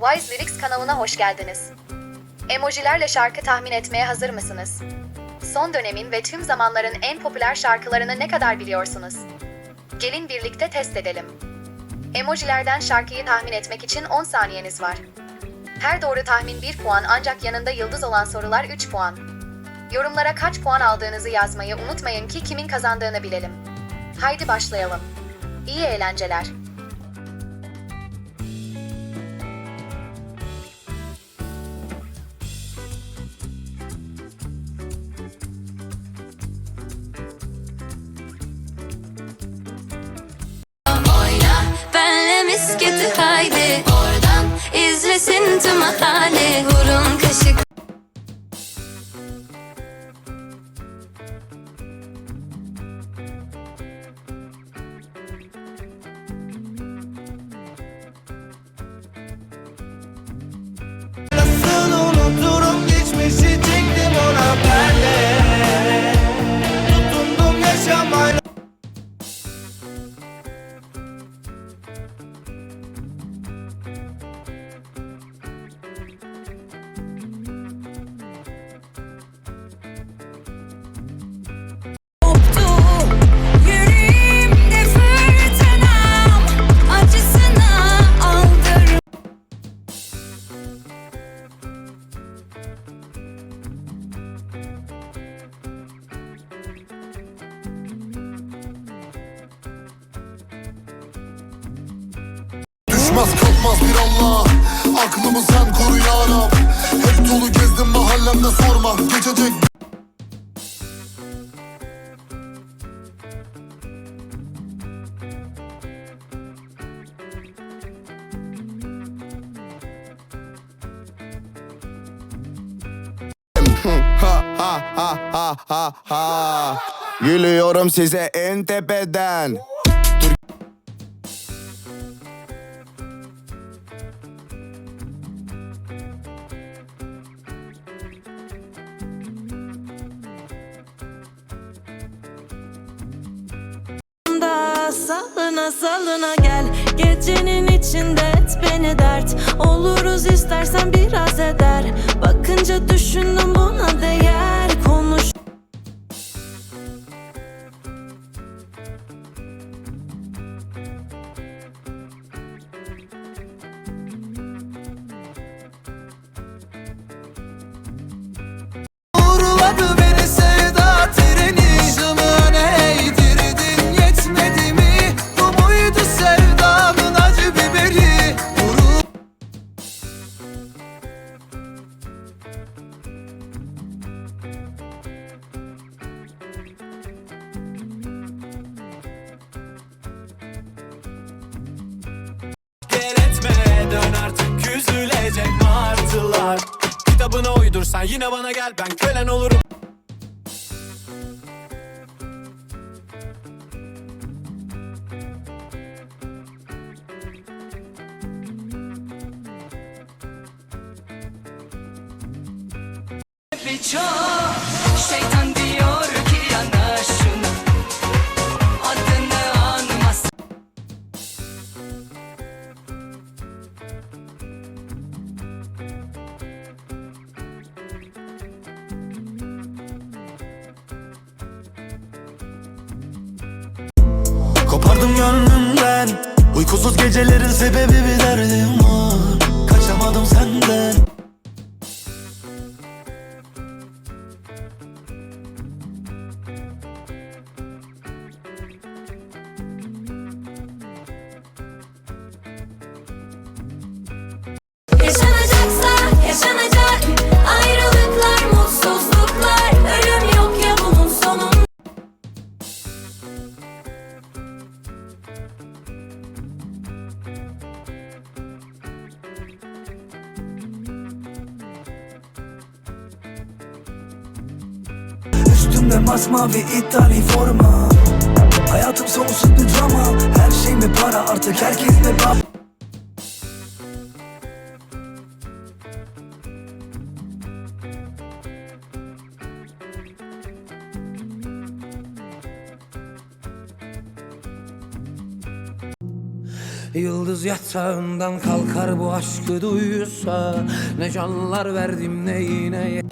Wise Lyrics kanalına hoş geldiniz. Emojilerle şarkı tahmin etmeye hazır mısınız? Son dönemin ve tüm zamanların en popüler şarkılarını ne kadar biliyorsunuz? Gelin birlikte test edelim. Emojilerden şarkıyı tahmin etmek için 10 saniyeniz var. Her doğru tahmin 1 puan ancak yanında yıldız olan sorular 3 puan. Yorumlara kaç puan aldığınızı yazmayı unutmayın ki kimin kazandığını bilelim. Haydi başlayalım. İyi eğlenceler. Benle misketi haydi. Oradan izlesin tüm mahalle Vurun kaşık Düşmez kalkmaz bir Allah. Aklımı sen koru ya Rab. Hep dolu gezdim mahallemde sorma Geçecek. Ha ha ha ha ha ha. Gülüyorum size en tepeden da salına salına gel. Gecenin içinde et beni dert. Oluruz istersen biraz eder. Bakınca düşündüm buna değer. Konuş Uğurladı dön artık üzülecek martılar. Kitabına uydursan yine bana gel ben kölen olurum. Birçok şeytan Kopardım gönlümden. Uykusuz gecelerin sebebi bir derdim var. Kaçamadım senden Üstümde masmavi iddialı forma. Hayatım sonsuz bir drama. Her şey mi para? Artık herkes mi bab Yıldız yatağından kalkar bu aşkı duysa Ne canlar verdim ne yine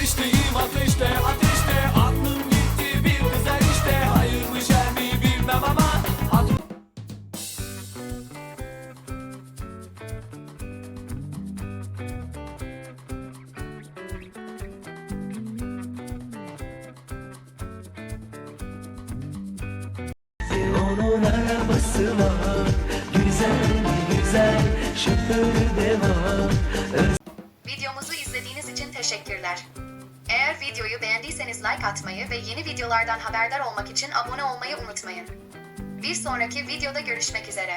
Ateşteyim ateşte ateşte. Aklım gitti bir güzel işte. Hayır mı şer mi bilmem ama Onun arabası var. Güzel güzel. Şoförü de var. Videomuzu izlediğiniz için teşekkürler. Eğer videoyu beğendiyseniz like atmayı ve yeni videolardan haberdar olmak için abone olmayı unutmayın. Bir sonraki videoda görüşmek üzere.